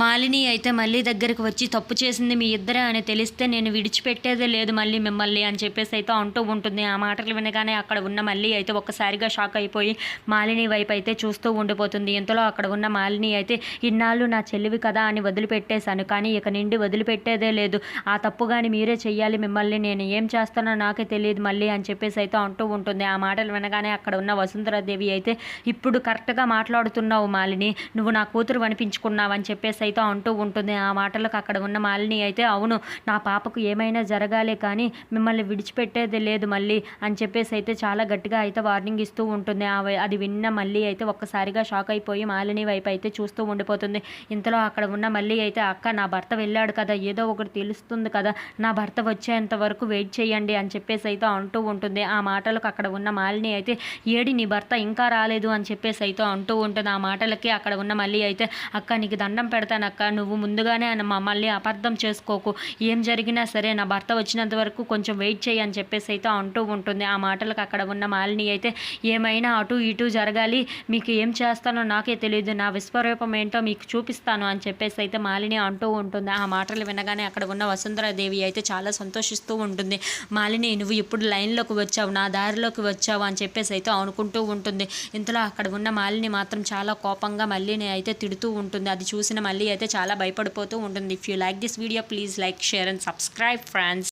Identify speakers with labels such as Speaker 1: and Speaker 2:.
Speaker 1: మాలిని అయితే మళ్ళీ దగ్గరికి వచ్చి తప్పు చేసింది మీ ఇద్దరే అని తెలిస్తే నేను విడిచిపెట్టేదే లేదు మళ్ళీ మిమ్మల్ని అని చెప్పేసి అయితే అంటూ ఉంటుంది. ఆ మాటలు వినగానే అక్కడ ఉన్న మళ్ళీ అయితే ఒక్కసారిగా షాక్ అయిపోయి మాలిని వైపు అయితే చూస్తూ ఉండిపోతుంది. ఇంతలో అక్కడ ఉన్న మాలిని అయితే ఇన్నాళ్ళు నా చెల్లివి కదా అని వదిలిపెట్టేశాను. కానీ ఇక నుండి వదిలిపెట్టేదే లేదు. ఆ తప్పు కానీ మీరే చెయ్యాలి మిమ్మల్ని. నేను ఏం చేస్తానో నాకే తెలియదు మళ్ళీ అని చెప్పేసి అయితే అంటూ ఉంటుంది. ఆ మాటలు వినగానే అక్కడ ఉన్న వసుంధరాదేవి అయితే ఇప్పుడు కరెక్ట్గా మాట్లాడుతున్నావు మాలిని. నువ్వు నా కూతురు అనిపించుకున్నావు అని చెప్పేసి అయితే అంటూ ఉంటుంది. ఆ మాటలకు అక్కడ ఉన్న మాలిని అయితే అవును నా పాపకు ఏమైనా జరగాలి కానీ మిమ్మల్ని విడిచిపెట్టేది లేదు మళ్ళీ అని చెప్పేసి అయితే చాలా గట్టిగా అయితే వార్నింగ్ ఇస్తూ ఉంటుంది. ఆ అది విన్న మళ్ళీ అయితే ఒక్కసారిగా షాక్ అయిపోయి మాలిని వైపు అయితే చూస్తూ ఉండిపోతుంది. ఇంతలో అక్కడ ఉన్న మళ్ళీ అయితే అక్క నా భర్త వెళ్ళాడు కదా ఏదో ఒకటి తెలుస్తుంది కదా నా భర్త వచ్చేంత వరకు వెయిట్ చేయండి అని చెప్పేసి అయితే అంటూ ఉంటుంది. ఆ మాటలకు అక్కడ ఉన్న మాలిని అయితే ఏడి నీ భర్త ఇంకా రాలేదు అని చెప్పేసి అయితే అంటూ ఉంటుంది. ఆ మాటలకి అక్కడ ఉన్న మళ్ళీ అయితే అక్క నీకు దండం పెడతానక్క నువ్వు ముందుగానే మమ్మల్ని అపార్థం చేసుకోకు. ఏం జరిగినా సరే నా భర్త వచ్చినంత వరకు కొంచెం వెయిట్ చేయి అని చెప్పేసి అయితే అంటూ ఉంటుంది. ఆ మాటలకు అక్కడ ఉన్న మాలిని అయితే ఏమైనా అటు ఇటు జరగాలి. మీకు ఏం చేస్తానో నాకే తెలియదు. నా విశ్వరూపం ఏంటో మీకు చూపిస్తాను అని చెప్పేసి అయితే మాలిని అంటూ ఉంటుంది. ఆ మాటలు వినగానే అక్కడ ఉన్న వసుంధరాదేవి అయితే చాలా సంతోషిస్తూ ఉంటుంది. మాలిని నువ్వు ఇప్పుడు లైన్లోకి వచ్చావు నా దారిలోకి వచ్చావు అని చెప్పేసి అయితే అనుకుంటూ ఉంటుంది. ఇంతలో అక్కడ ఉన్న మాలిని మాత్రం చాలా కోపంగా మళ్ళీని అయితే తిడుతూ ఉంటుంది. అది చూసిన మళ్ళీ అయితే చాలా భయపడిపోతూ ఉంటుంది. If you like this video please like share and subscribe friends